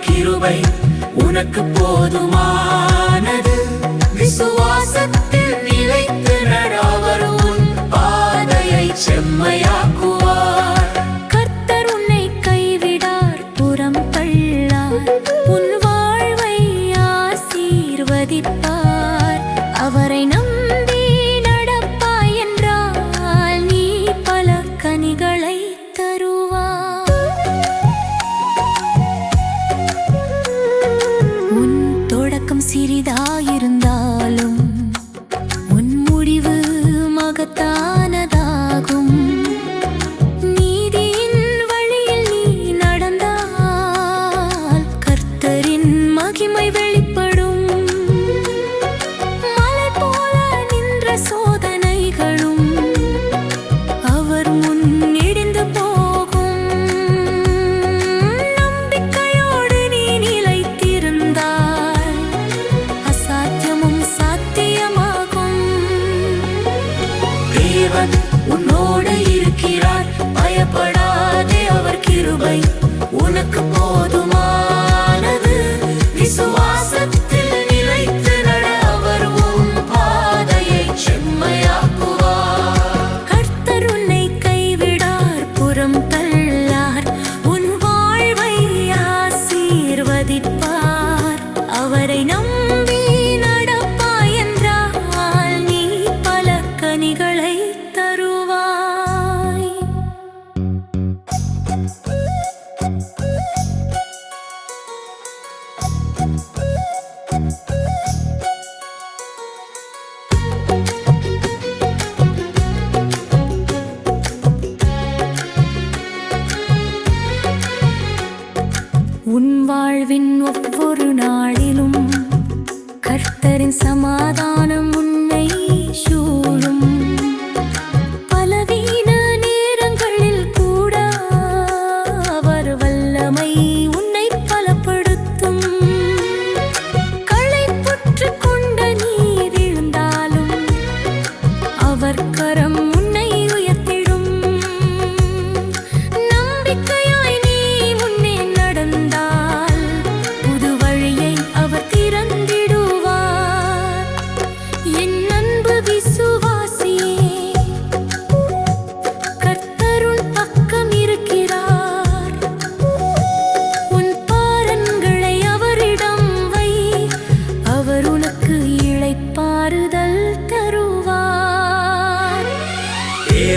கிருபை. உனக்கு போதுமானது. விசுவாசத்தில் நிலைத்து நட அவர் உன் பாதையை செம்மையாக்குவார். கர்த்தர் உன்னை கைவிடார் புறம் தள்ளார். உன் வாழ்வை ஆசீர்வதிப்பார். உன்னோடு இருக்கிறார். பயப்படாதே அவர் கிருபை. உனக்கு போதுமானது. விசுவாசத்தில் நிலைத்து நட அவர் உன் பாதையை செம்மையாக்குவார். கர்த்தர் உன்னை கைவிடார். புறம் உன் வாழ்வின் ஒவ்வொரு நாளிலும் கர்த்தரின் சமாதானம் உன்னை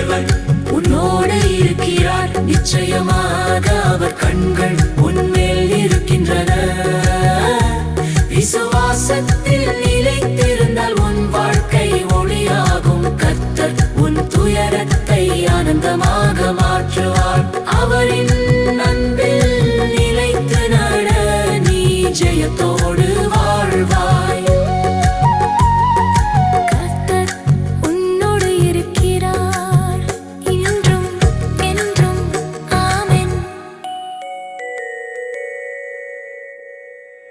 தேவன் உன்னோடு இருக்கிறார். நிச்சயமாக அவர் கண்கள் உன்மேல் இருக்கின்றன. விசுவாசத்தில் நிலைத்திருந்தால் உன் வாழ்க்கை ஒளியாகும். கத்தர் உன் துயரத்தை ஆனந்தமாக மாற்றுவார். அவரின் அன்பில் நிலைத்து நட. நீ ஜெயத்தோ